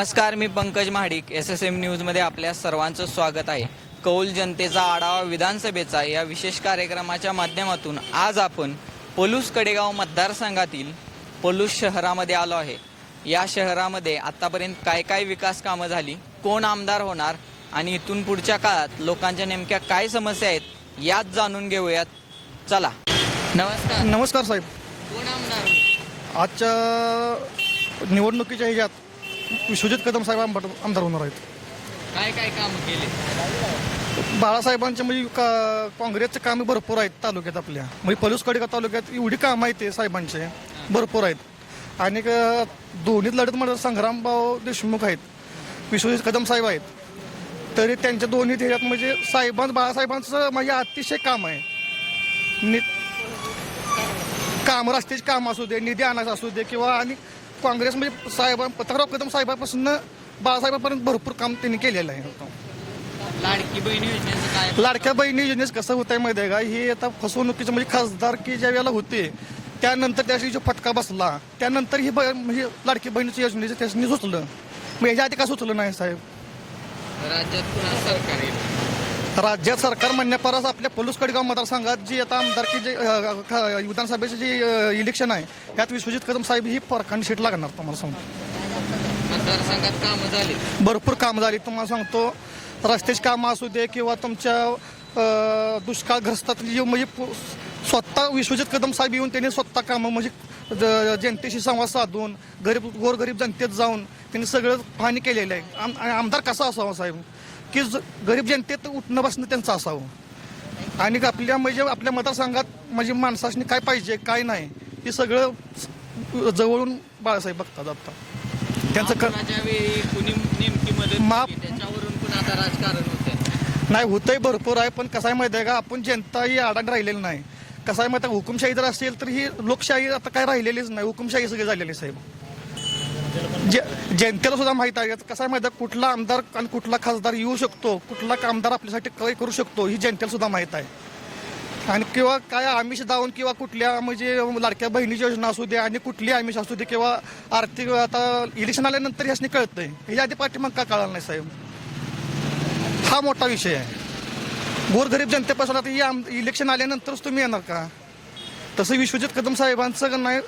नमस्कार मी Pankaj Mahadik. S S M न्यूजमध्ये आपल्या सर्वांचं स्वागत आहे. कौल जनतेचा आढावा विधानसभेचा या विशेष कार्यक्रमाच्या माध्यमातून आज आपण पलूस कडेगाव मतदारसंघातील पलूस शहरामध्ये आलो आहे. या शहरामध्ये आतापर्यंत काय काय विकास कामं झाली कोण आमदार होणार आणि इथून पुढच्या काळात लोकांच्या नेमक्या काय समस्या आहेत यात जाणून घेऊयात. चला. नमस्कार. नमस्कार साहेब. कोण आमदार होईल? आजच्या निवडणुकीच्या ह्याच्यात विश्वजित कदम साहेब आमदार आमदार होणार आहेत. काय काय कामं केले? बाळासाहेबांचे म्हणजे का काँग्रेसचे कामे भरपूर आहेत तालुक्यात आपल्या. म्हणजे पलूसकडे तालुक्यात एवढी कामं आहेत ते साहेबांचे. भरपूर आहेत. आणि क- दोन्ही लढत म्हणजे संग्रामभाऊ देशमुख आहेत. विश्वजित कदम साहेब आहेत. तरी त्यांच्या दोन्ही ध्येयात म्हणजे साहेबां बाळासाहेबांचं म्हणजे अतिशय काम आहे. नि काम रस्त्याची काम असू दे निधी आणायचं असू दे किंवा आणि काँग्रेस म्हणजे साहेबां पत्रराव कदम साहेबांपासून बाळासाहेबांपर्यंत भरपूर काम त्यांनी केलेलं आहे. लाडकी बहीण योजनेचं काय? लाडक्या बहिणी योजनेस कसं होत आहे माहिती आहे का? हे आता फसवणुकीचं म्हणजे खासदार की ज्या वेळेला होते त्यानंतर त्याची जो फटका बसला त्यानंतर ही ब- म्हणजे लाडकी बहिणीची योजनेचं त्याच्यानी सुचलं मग याच्या आधी का सुचलं नाही साहेब? राज्यात पुन्हा सरकार येईल. राज्यात सरकार म्हणण्यापरस आपल्या पलूस कडगाव मतदारसंघात जी आता आमदारकी जे विधानसभेचे जे इलेक्शन आहे यात विश्वजित कदम साहेब ही फरकांनी सीट लागणार तुम्हाला सांगतो. मतदारसंघात कामं झाली. भरपूर काम झाली. तुम्हाला सांगतो रस्त्याची कामं असू दे किंवा तुमच्या जी म्हणजे स्वतः विश्वजित कदम साहेब येऊन त्यांनी स्वतः कामं म्हणजे जनतेशी संवाद साधून गरीब गोरगरीब जनतेत जाऊन त्यांनी सगळं पाहणी केलेलं आहे. आमदार कसा असावा साहेब? की गरीब जनतेत उठणं बसणं त्यांचं असावं. आणि आपल्या म्हणजे आपल्या मतदारसंघात म्हणजे माणसाने काय पाहिजे काय नाही हे सगळं जवळून बाळासाहेब बघतात आता. त्यांचं नाही होतंय भरपूर आहे पण कसं आहे माहिती आहे का आपण जनता ही अडाण राहिलेली नाही. कसं आहे माहिती आहे, हुकुमशाही जर असेल तर ही लोकशाही आता काय राहिलेलीच नाही हुकुमशाही सगळी झालेली आहे, साहेब. जे जनतेला सुद्धा माहीत आहे. कसं आहे माहिती आहे? कुठला आमदार आणि कुठला खासदार येऊ शकतो? कुठला आमदार आपल्यासाठी काय करू शकतो? ही जनतेला सुद्धा माहीत आहे. आणि किंवा काय आमिष दावून किंवा कुठल्या म्हणजे लाडक्या बहिणीची योजना असू दे आणि कुठली आमिष असू दे किंवा आर्थिक आता इलेक्शन आल्यानंतर ह्यासनी कळतंय. ह्याच्या आधी पाठीमाग का कळालं नाही साहेब? हा मोठा विषय आहे. गोरगरीब जनतेपासून आता ही आम इलेक्शन आल्यानंतरच तुम्ही येणार का? तसं विश्वजित कदम साहेबांचं नाही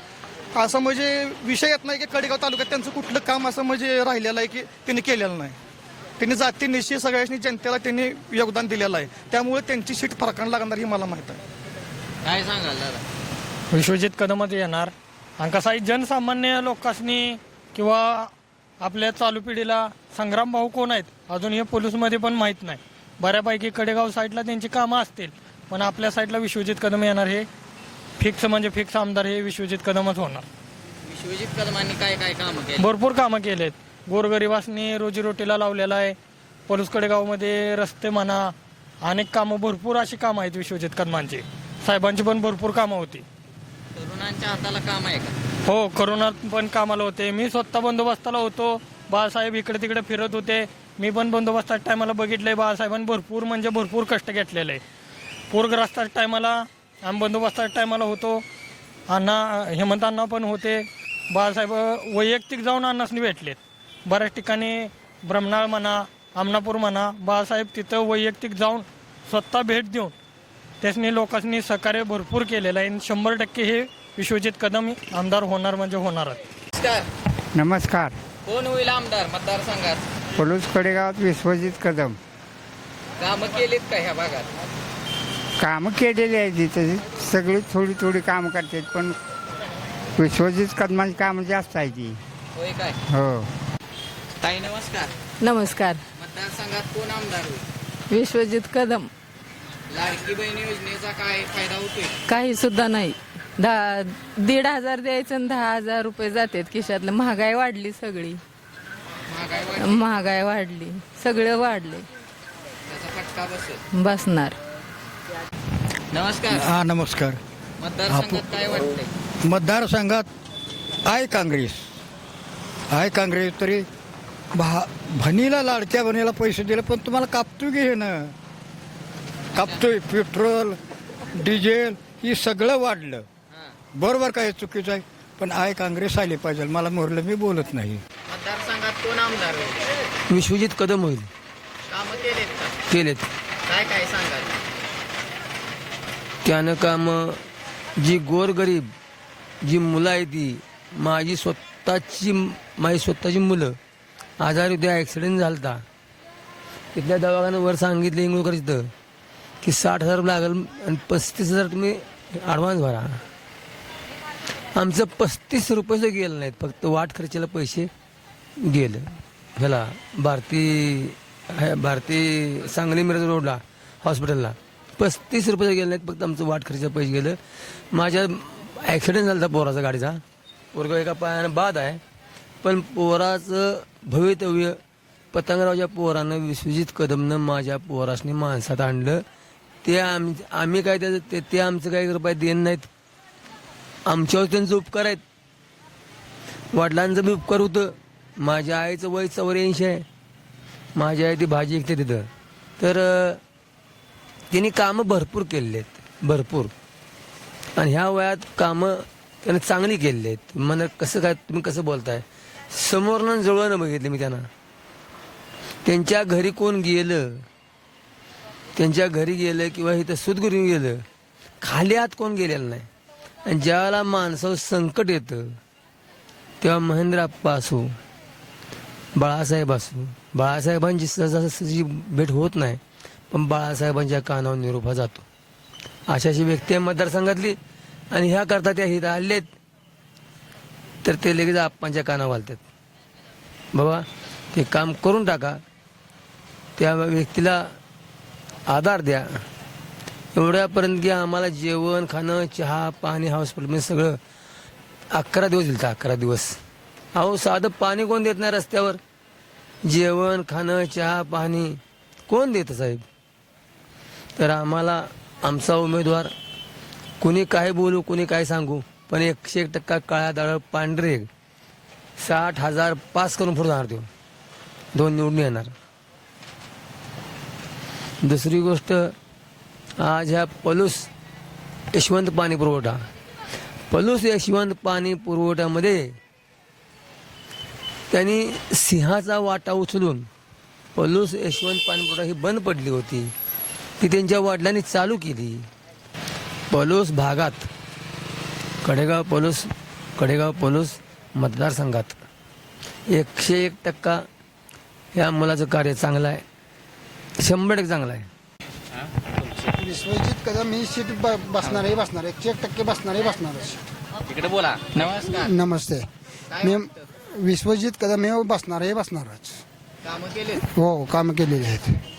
असं म्हणजे विषय येत नाही की कडेगाव तालुक्यात त्यांचं कुठलं काम असं म्हणजे राहिलेलं आहे की त्यांनी केलेलं नाही. त्यांनी जाती निश्चित सगळ्यांनी जनतेला त्यांनी योगदान दिलेलं आहे. त्यामुळे त्यांची सीट फरकान लागणार ही मला माहीत आहे. काय सांगाल दादा? विश्वजित कदमच येणार. आणि कसं आहे जनसामान्य लोकांनी किंवा आपल्या चालू पिढीला संग्राम भाऊ कोण आहेत अजून हे पोलीसमध्ये पण माहीत नाही. बऱ्यापैकी कडेगाव साईडला त्यांची कामं असतील पण आपल्या साईडला विश्वजित कदम येणार हे फिक्स म्हणजे फिक्स आमदार हे विश्वजित कदमच होणार. विश्वजित कदमांनी काय काय कामं केली? भरपूर कामं केलेत. गोरगरिबासनी रोजीरोटीला लावलेला आहे. पलूस कडेगावमध्ये रस्ते म्हणा अनेक कामं भरपूर अशी कामं आहेत विश्वजित कदमांची. साहेबांची पण भरपूर कामं होती. तरुणांच्या हाताला काम आहे का? हो करोनात पण कामाला होते. मी स्वतः बंदोबस्ताला होतो. बाळासाहेब इकडे तिकडे फिरत होते. मी पण बंदोबस्तात टायमाला बघितलंय. बाळासाहेबांनी भरपूर म्हणजे भरपूर कष्ट घेतलेले. आहे पूरग्रस्तात टायमाला आम्ही बंदोबस्तात टायमाला होतो. अण्णा हेमंत अण्णा पण होते. बाळासाहेब वैयक्तिक जाऊन अण्णासनी भेटलेत. बऱ्याच ठिकाणी ब्रह्मनाळ म्हणा आमनापूर म्हणा बाळासाहेब तिथं वैयक्तिक जाऊन स्वतः भेट देऊन त्यासनी लोकांनी सहकार्य भरपूर केलेलं आहे. आणि शंभर टक्के हे विश्वजित कदम आमदार होणार म्हणजे होणारच. नमस्कार. नमस्कार. कोण होईल आमदार मतदारसंघात? पलूस कडेगावात विश्वजित कदम. कामं केलीत का ह्या भागात? कामं केलेली आहेत तिथे सगळी थोडी थोडी कामं करतात पण विश्वजित कदमांची कामं जास्त आहे ती होय काय? हो. ताई नमस्कार. नमस्कार. मतदारसंघात कोण आमदार होईल? विश्वजित कदम. लाडकी बहीण योजनेचा काय फायदा होतोय? काही सुद्धा नाही. दहा दीड हजार द्यायचं आणि दहा हजार रुपये जातात खिशातलं. महागाई वाढली सगळी. महागाई वाढली? महागाई वाढली. सगळं वाढले. त्याचा फटका बसेल. बसणार. नमस्कार. हा नमस्कार. मतदारसंघात काय वाटतंय? मतदारसंघात आहे काँग्रेस. आहे काँग्रेस तरी भा भनीला लाडक्या भनीला पैसे दिले पण तुम्हाला कापतोय की हे ना? कापतोय पेट्रोल डिझेल ही सगळं वाढलं. हा. बरोबर काय चुकीचं आहे? पण आहे काँग्रेस आली पाहिजे. मला मोरलं मी बोलत नाही. मतदारसंघात कोण आमदार होईल? विश्वजित कदम होईल. कामं केलेत का? केलेत. काय काय सांगाल? त्यानं कामं जी गोरगरीब जी मुलं आहे ती माझी स्वतःची माझी स्वतःची मुलं आजारी उद्या ॲक्सिडेंट झाला होता तिथल्या दवाखान्यावर सांगितलं इंगळकर इथं की साठ हजार लागेल आणि पस्तीस हजार तुम्ही ॲडव्हान्स भरा. आमचं पस्तीस रुपयेचं गेलं नाहीत फक्त वाट खर्चाला पैसे गेलं. ह्याला भारती भारती सांगली मिरज रोडला हॉस्पिटलला पस्तीस रुपये गेले नाहीत फक्त आमचं वाट खर्च पैसे गेलं. माझ्या ॲक्सिडेंट झाला होता पोराचा गाडीचा. पोरगा एका पायानं बाद आहे. पण पोराचं भवितव्य पतंगरावच्या पोरानं विश्वजित कदमनं माझ्या पोरासनी माणसात आणलं. ते आम आम्ही काय त्याचं ते ते आमचं काही रुपये देत नाहीत. आमच्यावर त्यांचे उपकार आहेत. वडिलांचं बी उपकार होतं. माझ्या आईचं वय चौऱ्याऐंशी आहे. माझी आई ती भाजी ऐकते तिथं. तर त्यांनी कामं भरपूर केलेली आहेत भरपूर. आणि ह्या वयात कामं त्यानं चांगली केलेली आहेत मला कसं काय तुम्ही कसं बोलताय? समोरनं जवळनं बघितलं मी त्यांना. त्यांच्या घरी कोण गेलं त्यांच्या घरी गेलं किंवा इथं सुदगुरी गेलं खाली आत कोण गेलेलं नाही. आणि ज्यावेळेला माणसावर संकट येतं तेव्हा महेंद्र आप्पा असो बाळासाहेब असो बाळासाहेबांची सहजासहजी भेट होत नाही. पण बाळासाहेबांच्या कानावर निरोपा जातो. अशी अशी व्यक्ती आहे मतदारसंघातली आणि ह्या करता त्या हित आलेत तर ते लगेच आप्पांच्या कानावर घालतात बाबा ते काम करून टाका. त्या व्यक्तीला आधार द्या. एवढ्यापर्यंत की आम्हाला जेवण खाणं चहा पाणी हॉस्पिटलमध्ये म्हणजे सगळं अकरा दिवस दिलं अकरा दिवस. अहो साधं पाणी कोण देत नाही रस्त्यावर? जेवण खाणं चहा पाणी कोण देतं साहेब? तर आम्हाला आमचा उमेदवार कुणी काय बोलू कुणी काय सांगू पण एकशे एक टक्का काळ्या दाळ पांढरे साठ हजार पास करून पुढे जाणार तो. दोन निवडून येणार. दुसरी गोष्ट आज ह्या पलूस यशवंत पाणी पुरवठा. पलूस यशवंत पाणी पुरवठ्यामध्ये त्यांनी सिंहाचा वाटा उचलून पलूस यशवंत पाणी पुरवठा ही बंद पडली होती. ती त्यांच्या वडिलांनी चालू केली. पलूस भागात कडेगाव पलूस कडेगाव पलूस मतदारसंघात. एकशे एक टक्का या मुलाचं कार्य चांगलं आहे. शंभर टक्के चांगलं आहे. विश्वजित कदम ही सीट ब- बसणार आहे बसणार. एकशे एक टक्के बसणार. आहे बसणारच तिकडे बोला. नमस्कार. नमस्ते. मी? विश्वजित कदम हे बसणार आहे बसणारच. कामं केलेत? हो कामं केलेली आहेत.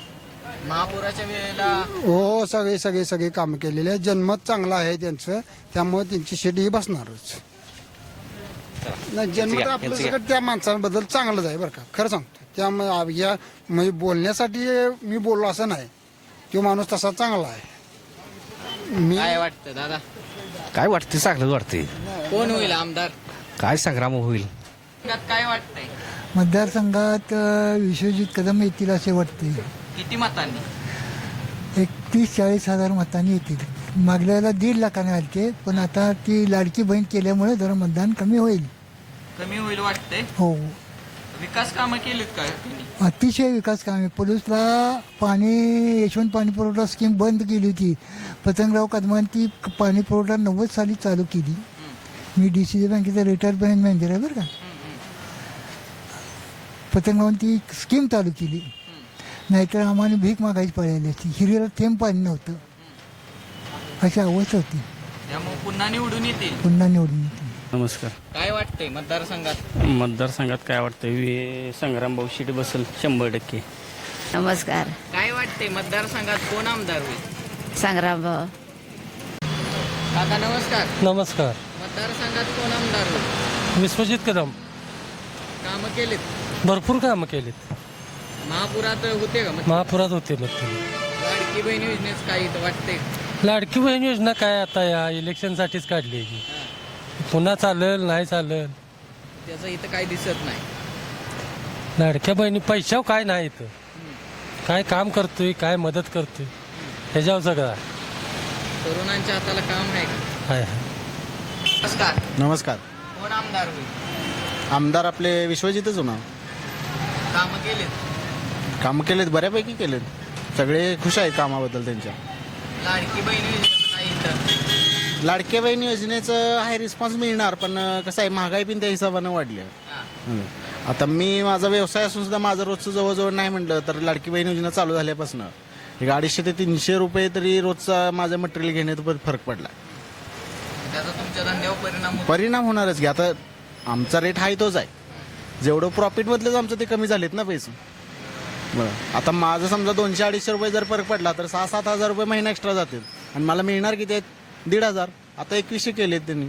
महापुराच्या वेळेला हो सगळे सगळे सगळे कामं केलेले आहेत. जन्मत चांगला आहे त्यांचं. त्यामुळे त्यांची ही बसणारच. नाही जन्मत आपलं सगळं त्या माणसांबद्दल चांगलंच आहे बरं का. खरं सांगतो. त्यामुळे आ- या म्हणजे बोलण्यासाठी मी बोललो असं नाही. तो माणूस तसा चांगला आहे. मी काय वाटतं दादा? काय वाटते चांगलं वाटते कोण होईल आमदार? काय संग्राम होईल? त्यात काय वाटतंय? मतदारसंघात अ, विश्वजित कदम येतील असे वाटते किती मतांनी? एक तीस चाळीस हजार मतांनी येतील. मागल्या वेळेला दीड लाखाने आलते पण आता ती लाडकी बहीण केल्यामुळे जरा मतदान कमी होईल. कमी होईल वाटतंय? हो. विकास कामं केलीत का अतिशय विकास कामे. पोलीसला पाणी यशवंत पाणी पुरवठा स्कीम बंद केली होती. पतंगराव कदमांनी ती पाणी पुरवठा नव्वद साली चालू केली. मी डी सी सी बँकेचा रिटायर बँक मॅनेजर आहे बरं का. पतंगरावांनी ती स्कीम चालू केली. नाहीतर आम्हाला भीक मागायची पडायली असती. हिरीला थेंब पाणी नव्हतं. अशी अवस्था होती. त्यामुळे पुन्हा निवडून येतील. पुन्हा निवडून येते नमस्कार. काय वाटतंय मतदारसंघात? मतदारसंघात काय वाटतं वे संग्रामभाऊ शीट बसेल शंभर टक्के. नमस्कार. काय वाटतंय मतदारसंघात कोण आमदार होईल? संग्रामभाऊ. काका नमस्कार. नमस्कार. मतदारसंघात कोण आमदार होईल? विश्वजित कदम. कामं केलीत? भरपूर कामं केलीत. महापुरात होते का मग महापुरात होते मग ते लाडकी बहीण योजनेच काही इथं वाटते लाडकी बहीण योजना काय आता या इलेक्शनसाठीच काढली आहे. पुन्हा चालेल नाही चालेल. त्याचं इथं काही दिसत नाही. लाडक्या बहिणी पैशावर काय नाही इथं. काय काम करतोय काय मदत करतोय ह्याच्यावर सगळं आहे. तरुणांच्या हाताला काम आहे का? आहे आहे. नमस्कार. नमस्कार. कोण आमदार होईल? आमदार आपले विश्वजितच होणार. कामं केलेत. कामं केलेत बऱ्यापैकी केलेत. सगळे खुश आहेत कामाबद्दल त्यांच्या. लाडकी बहीण योजनेचं काय इथं? लाडक्या बहीण योजनेचं आहे रिस्पॉन्स मिळणार पण कसं आहे महागाई पण त्या हिशोबानं वाढली आहे. आता मी माझा व्यवसाय असून सुद्धा माझं रोजचं जवळजवळ नाही म्हटलं तर लाडकी बहीण योजना चालू झाल्यापासून एक अडीचशे ते तीनशे रुपये तरी रोजचा माझं मटेरियल घेण्यात पण फरक पडला. त्याचा तुमच्या धंद्यावर परिणाम होतो. परिणाम होणारच की आता आमचा रेट हाय तोच आहे. जेवढं प्रॉफिट मधलेच आमचं ते कमी झालेत ना पैसे. बरं. आता माझं समजा दोनशे अडीचशे रुपये जर फरक पडला तर सहा सात हजार रुपये महिना एक्स्ट्रा जातील. आणि मला मिळणार किती आहेत? दीड हजार. आता एकवीसशे केलेत त्यांनी.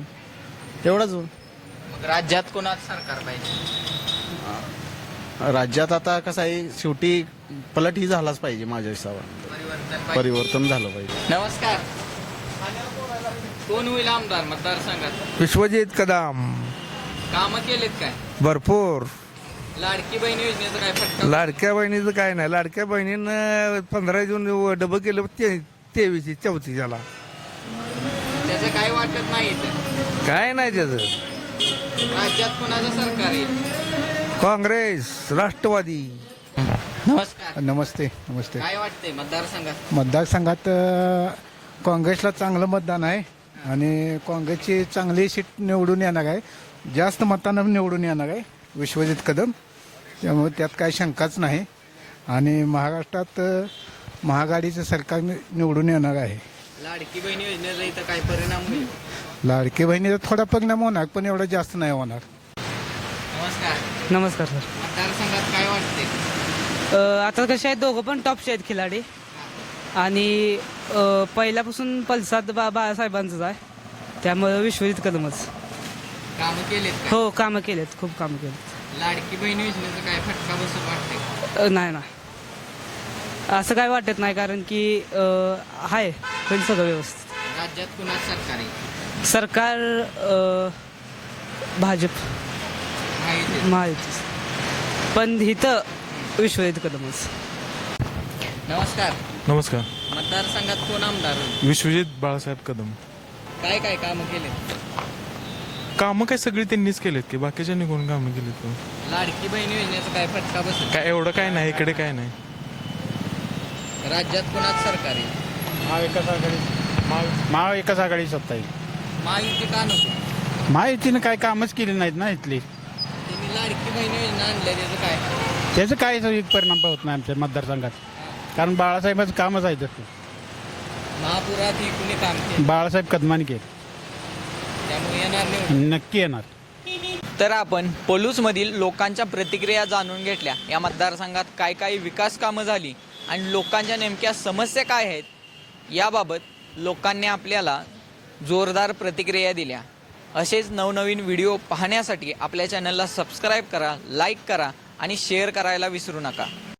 एवढंच हो. मग राज्यात कोणाचं सरकार पाहिजे? राज्यात आता कसं आहे शेवटी पलट ही झालाच पाहिजे माझ्या हिशोबाने परिवर्तन पाहिजे. परिवर्तन झालं पाहिजे. नमस्कार. कोण होईल आमदार मतदारसंघात? विश्वजित कदम. कामं केलेत काय? भरपूर. लाडकी बहीण योजनेचं काय फटका? लाडक्या बहिणीचं काय नाही. लाडक्या बहिणीनं पंधरा जून डबं केलं ते तेवीसशे चौतीसला त्याचं काय वाटत नाही इथं. काय नाही त्याचं. राज्यात कोणाचं सरकार आहे? काँग्रेस राष्ट्रवादी. नमस्कार. नमस्ते नमस्ते. काय वाटतंय मतदारसंघात? मतदारसंघात अ, काँग्रेसला चांगलं मतदान आहे आणि काँग्रेसची चांगली सीट निवडून येणार आहे. जास्त मतानं निवडून येणार आहे. विश्वजित कदम. त्यामुळे त्यात काही शंकाच नाही. आणि महाराष्ट्रात अ, महाआघाडीचं सरकार नि- निवडून येणार आहे. लाडकी बहीण योजनेचा इथं काय परिणाम होईल? लाडकी बहिणीचा थोडा परिणाम होणार पण एवढा जास्त नाही होणार. नमस्कार. नमस्कार सर. मतदारसंघात काय वाटते आता कसे आहेत दोघं पण टॉपचे आहेत खिलाडी. आणि पहिल्यापासून पल्साद बा बाळासाहेबांचंच आहे. त्यामुळे विश्वजित कदमच. कामं केलेत हो कामं केलेत खूप कामं केलेत. लाडकी बहीण योजनेचं काय फटका बसून अ, नाही ना असं काय वाटत नाही कारण की अ, आहे होईल सगळं व्यवस्थित. राज्यात कुणाचं सरकार आहे? सरकार अ, भाजप. माहिती महायुती पण इथं विश्वजित कदमच. नमस्कार. नमस्कार. मतदारसंघात कोण आमदार होईल? विश्वजित बाळासाहेब कदम. काय काय कामं केले कामं काय सगळी त्यांनीच केलेत की? बाकीच्यांनी कोण कामं केलीत का? लाडकी बहीण योजनेचं काय फटका बसेल? काय एवढं काय नाही इकडे काय नाही. राज्यात कुणाचं सरकार आहे महाविकास आघाडी महाविकास आघाडी सत्ता आहे महायुती का नको? महायुतीनं काय कामच केली नाहीत ना इथली. त्यांनी लाडकी बहीण योजना आणल्या त्याचं काय? त्याचं काय परिणाम होत नाही आमच्या मतदारसंघात. कारण बाळासाहेबाचं कामच आहे तसं. महापुरात कुणी काम केलं. बाळासाहेब कदमानी केलं. त्यामुळे येणार नाही नक्की येणार. तर आपण पोलूसमधील लोकांच्या प्रतिक्रिया जाणून घेतल्या. या मतदारसंघात काय काय विकास कामं झाली आणि लोकांच्या नेमक्या समस्या काय आहेत याबाबत लोकांनी आपल्याला जोरदार प्रतिक्रिया दिल्या. असेच नवनवीन व्हिडिओ पाहण्यासाठी आपल्या चॅनलला सबस्क्राईब करा लाईक करा आणि शेअर करायला विसरू नका.